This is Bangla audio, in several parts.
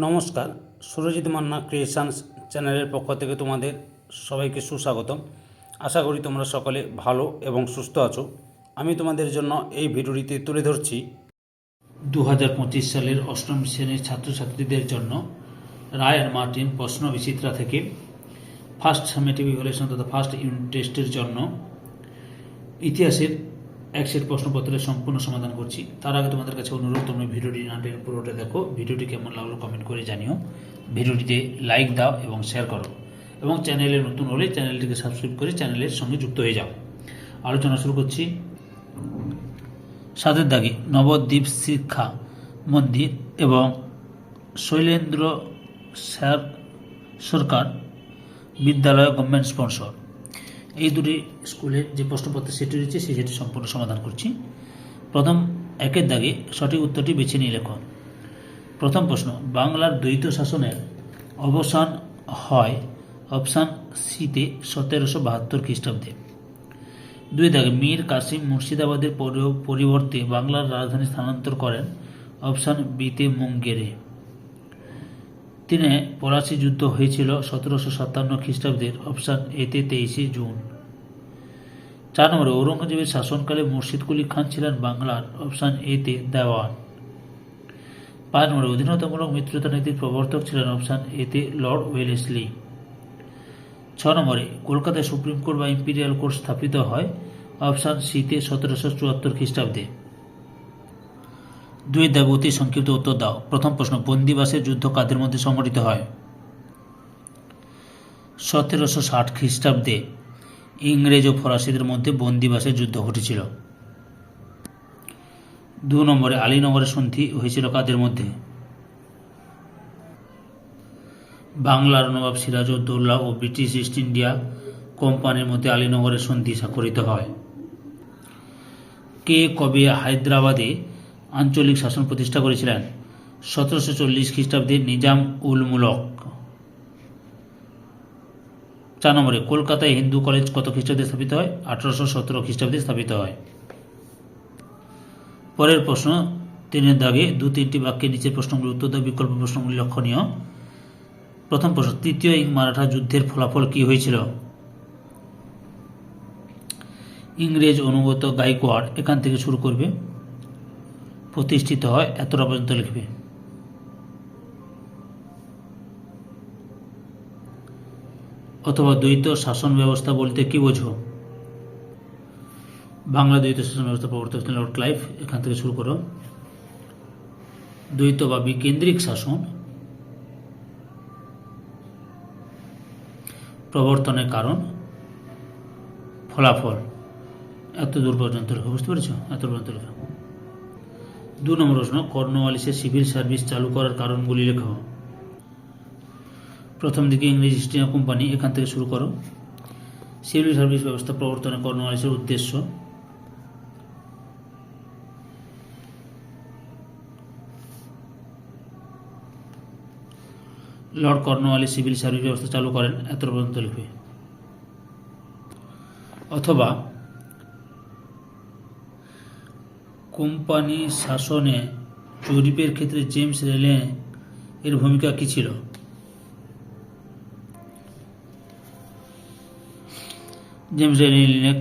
নমস্কার, সুরজিৎ মান্না ক্রিয়েশনস চ্যানেলের পক্ষ থেকে তোমাদের সবাইকে সুস্বাগতম। আশা করি তোমরা সকলে ভালো এবং সুস্থ আছো। আমি তোমাদের জন্য এই ভিডিওটিতে তুলে ধরছি দু হাজার পঁচিশ সালের অষ্টম শ্রেণির ছাত্রছাত্রীদের জন্য রায় অ্যান্ড মার্টিন প্রশ্ন বিচিত্রা থেকে ফার্স্ট সামেটিভ ইভ্যালুয়েশন তথা ফার্স্ট ইউনিট টেস্টের জন্য ইতিহাসের এক সেট প্রশ্নপত্রের সম্পূর্ণ সমাধান করছি। তার আগে তোমাদের কাছে অনুরোধ, তোমরা ভিডিওটি না পুরোটা দেখো। ভিডিওটি কেমন লাগল কমেন্ট করে জানিও। ভিডিওটিতে লাইক দাও এবং শেয়ার করো। এবং চ্যানেলে নতুন হলে চ্যানেলটিকে সাবস্ক্রাইব করে চ্যানেলের সঙ্গে যুক্ত হয়ে যাও। আলোচনা শুরু করছি। সাদের দাগে, নবদ্বীপ শিক্ষা মন্দির এবং শৈলেন্দ্র স্যার সরকার বিদ্যালয় গভর্নমেন্ট স্পন্সর এই দুটি স্কুলের যে প্রশ্নপত্র সেটি রয়েছে, সেই সেটি সম্পূর্ণ সমাধান করছি। প্রথম, একের দাগে সঠিক উত্তরটি বেছে নিয়ে লেখ। প্রথম প্রশ্ন, বাংলার দ্বৈত শাসনের অবসান হয় অপশান সিতে সতেরোশো বাহাত্তর খ্রিস্টাব্দে। দুই দাগে, মীর কাসিম মুর্শিদাবাদের পরিবর্তে বাংলার রাজধানী স্থানান্তর করেন অপশান বিতে মুঙ্গেরে। তিনে পলাশি যুদ্ধ হয়েছিল সতেরোশো সাতান্ন খ্রিস্টাব্দের অপশান এতে তেইশে জুন। চার নম্বরে ঔরঙ্গজেবের শাসনকালে মুর্শিদ কুলি খান ছিলেন বাংলার অপশান এতে দেওয়ান। পাঁচ নম্বরে অধীনতামূলক মিত্রতা নীতির প্রবর্তক ছিলেন অপশান এতে লর্ড ওয়েলেসলি। ছ নম্বরে কলকাতায় সুপ্রিম কোর্ট বা ইম্পিরিয়াল কোর্ট স্থাপিত হয় অপশান সিতে সতেরোশো চুয়াত্তর খ্রিস্টাব্দে। দুই দাগ অতি সংক্ষিপ্ত উত্তর দাও। প্রথম প্রশ্ন, বন্দিবাসের যুদ্ধ কাদের মধ্যে সংঘটিত হয়? সতেরোশো ষাট খ্রিস্টাব্দে ইংরেজ ও ফরাসিদের মধ্যে বন্দিবাসের যুদ্ধ ঘটেছিল। দু নম্বরে আলীনগরের সন্ধি হয়েছিল কাদের মধ্যে? বাংলার নবাব সিরাজউদ্দৌলা ও ব্রিটিশ ইস্ট ইন্ডিয়া কোম্পানির মধ্যে আলীনগরের সন্ধি স্বাক্ষরিত হয়। কে কবে হায়দ্রাবাদে আঞ্চলিক শাসন প্রতিষ্ঠা করেছিলেন। সতেরোশো চল্লিশ খ্রিস্টাব্দে নিজাম উল মুলক। চার নম্বরে, কলকাতায় হিন্দু কলেজ কত খ্রিস্টাব্দে স্থাপিত হয়? আঠারোশো সতেরো খ্রিস্টাব্দে স্থাপিত হয়। পরের প্রশ্ন, তিনের দাগে দু তিনটি বাক্যের নিচের প্রশ্নগুলি, উত্তর দেওয়া বিকল্প প্রশ্নগুলি লক্ষণীয়। প্রথম প্রশ্ন, তৃতীয় ইং মারাঠা যুদ্ধের ফলাফল কি হয়েছিল? ইংরেজ অনুগত গাইকোয়াড় এখান থেকে শুরু করবে। প্রতিষ্ঠিত হয়, এতটা পর্যন্ত লিখবে। অথবা দ্বৈত শাসন ব্যবস্থা বলতে কি বোঝো? বাংলা দ্বৈত শাসন ব্যবস্থা প্রবর্তক ছিলেন লর্ড ক্লাইভ, এখান থেকে শুরু করো। দ্বৈত বা বিকেন্দ্রিক শাসন প্রবর্তনের কারণ, ফলাফল। এত দূর পর্যন্ত বুঝতে পেরেছ? এত পর্যন্ত লেখো। দু নম্বর প্রশ্ন কর্নওয়ালিসের সিভিল সার্ভিস চালু করার কারণগুলি লেখো। প্রথম দিকে ইংরেজ ইস্ট ইন্ডিয়া কোম্পানি, এখান থেকে শুরু করো। সিভিল সার্ভিস ব্যবস্থা প্রবর্তনে কর্নওয়ালিসের উদ্দেশ্য। লর্ড কর্নওয়ালিস সিভিল সার্ভিস ব্যবস্থা চালু করেন, এত পর্যন্ত লিখবে। অথবা কোম্পানি শাসনে জরিপের ক্ষেত্রে জেমস রেলে এর ভূমিকা কী ছিল? জেমস রেনেল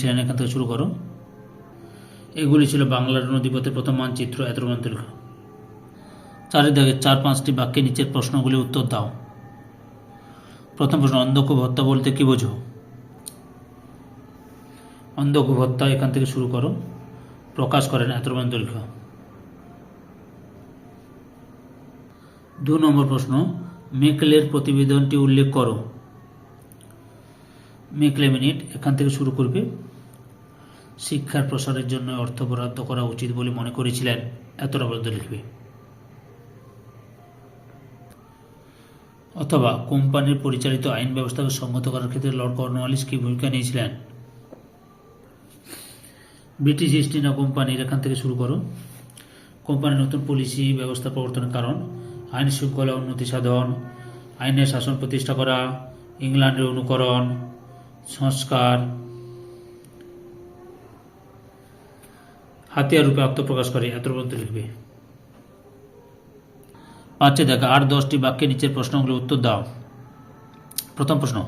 ছিলেন এখান থেকে শুরু করো। এগুলি ছিল বাংলার নদীপথের প্রথম মানচিত্র এত লেখা চারিদিকে চার পাঁচটি বাক্যে নিচের প্রশ্নগুলি উত্তর দাও। প্রথম প্রশ্ন, অন্ধকূপ হত্যা বলতে কি বোঝো? অন্ধকূপ হত্যা এখান থেকে শুরু করো। প্রকাশ করেন এত পর্যন্ত লেখা দু নম্বর প্রশ্ন, মেকলের প্রতিবেদনটি উল্লেখ করো। মেকলে মিনিট, এখান থেকে শুরু করবে। শিক্ষার প্রসারের জন্য অর্থ বরাদ্দ করা উচিত বলে মনে করেছিলেন এতটা পর্যন্ত লিখবে অথবা কোম্পানির পরিচালিত আইন ব্যবস্থাকে সংগত করার ক্ষেত্রে লর্ড কর্নওয়ালিস কি ভূমিকা নিয়েছিলেন? ব্রিটিশ ইস্ট ইন্ডিয়া কোম্পানির এখান থেকে শুরু করো। কোম্পানির নতুন পলিসি ব্যবস্থা, প্রবর্তনের কারণ, আইন শৃঙ্খলা উন্নতি সাধন, আইনের শাসন প্রতিষ্ঠা করা, ইংল্যান্ডের অনুকরণ, সংস্কার, হাতিয়ার রূপে আত্মপ্রকাশ করে, এত পর্যন্ত লিখবে। পাঁচে দেখা আট দশটি বাক্যে নিচের প্রশ্নগুলো উত্তর দাও। প্রথম প্রশ্ন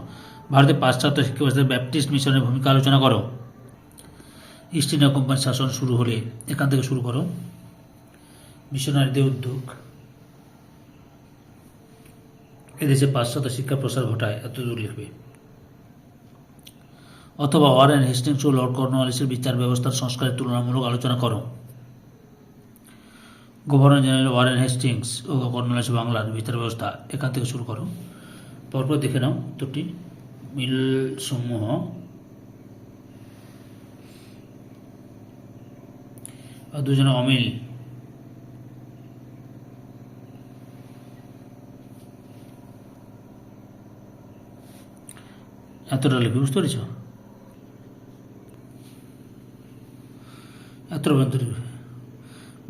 ভারতের পাশ্চাত্য শিক্ষা ব্যবস্থায় ব্যাপটিস্ট মিশনের ভূমিকা আলোচনা করো। ইস্ট ইন্ডিয়া কোম্পানির শাসন শুরু হলে এখান থেকে শুরু করো। মিশনারিদের উদ্যোগ। এদেশে পাশ্চাত্য শিক্ষা প্রসার ঘটায় এতদূর লিখবে। অথবা ওয়ারেন হেস্টিংস ও লর্ড কর্নওয়ালিসের বিচার ব্যবস্থার সংস্কারের তুলনামূলক আলোচনা করো। গভর্নর জেনারেল ওয়ারেন হেস্টিংস ও কর্নওয়ালিস বাংলার বিচার ব্যবস্থা এখান থেকে শুরু করো। পরপর দেখে নাও দুটি মিলসমূহ দুজনে অমিল। এতটা লিখে বুঝতে পেরেছ? এতটা লিখবে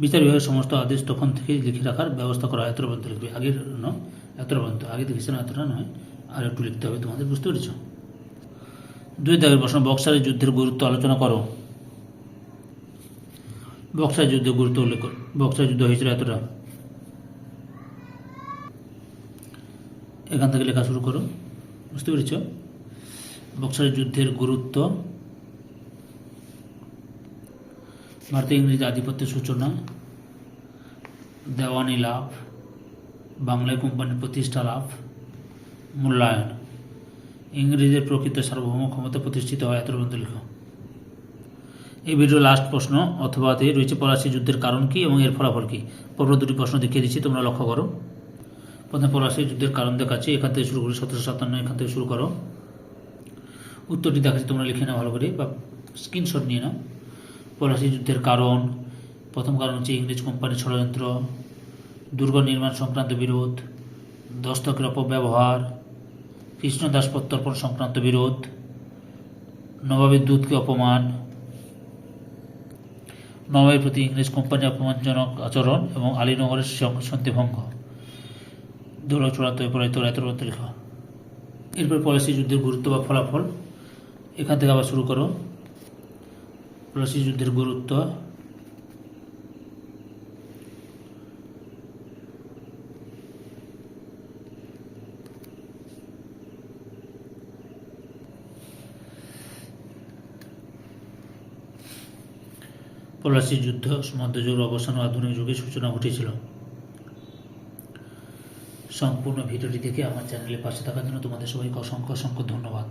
বিচার বিভাগের সমস্ত আদেশ তখন থেকে লিখে রাখার ব্যবস্থা করা এতটা পর্যন্ত লিখবে আগের নয়, এতটা পর্যন্ত আগে দেখেছে না এতটা নয়, আর একটু লিখতে হবে তোমাদের, বুঝতে পেরেছ? দুই দাগের প্রশ্ন, বক্সারের যুদ্ধের গুরুত্ব আলোচনা করো। বক্সার যুদ্ধের গুরুত্ব উল্লেখ বক্সার যুদ্ধ হয়েছিল এতটা। এখান থেকে লেখা শুরু করো। বুঝতে পেরেছ? বক্সার যুদ্ধের গুরুত্ব। ভারতীয় ইংরেজি আধিপত্যের সূচনা। দেওয়ানি লাভ। বাংলায় কোম্পানির প্রতিষ্ঠা লাভ। মূল্যায়ন। ইংরেজের প্রকৃত সার্বভৌম ক্ষমতা প্রতিষ্ঠিত হয় এত পর্যন্ত লেখো। এই ভিডিও লাস্ট প্রশ্ন, অথবা তে রয়েছে পলাশি যুদ্ধের কারণ কি এবং এর ফলাফল কি? পরপর দুটি প্রশ্ন দেখিয়ে দিচ্ছি, তোমরা লক্ষ্য করো। প্রথমে পলাশি যুদ্ধের কারণ দেখাচ্ছি, এখান থেকে শুরু করি, সতেরোশো সাতান্ন, এখান থেকে শুরু করো। উত্তরটি দেখাচ্ছি, তোমরা লিখে নাও ভালো করে, বা স্ক্রিনশট নিয়ে নাও। পলাশি যুদ্ধের কারণ, প্রথম কারণ হচ্ছে ইংরেজ কোম্পানির ষড়যন্ত্র, দুর্গ নির্মাণ সংক্রান্ত বিরোধ, দস্তকের অপব্যবহার কৃষ্ণদাস প্রত্যর্পণ সংক্রান্ত বিরোধ, নবাবের দূতকে অপমান নবাবের প্রতি ইংরেজ কোম্পানির অপমানজনক আচরণ এবং আলীনগরের শান্তিভঙ্গ। দৌড় চূড়ান্ত পরাজিত রায়তের মধ্যে লেখা। এরপর পলাশি যুদ্ধের গুরুত্ব বা ফলাফল। এখান থেকে আবার শুরু করো। পলাশি যুদ্ধের গুরুত্ব পলাশি যুদ্ধ মধ্যযুগের অবসান ও আধুনিক যুগের সূচনা ঘটেছিল। সম্পূর্ণ ভিডিওটি দেখে আমার চ্যানেলে পাশে থাকার জন্য তোমাদের সবাইকে অসংখ্য অসংখ্য ধন্যবাদ।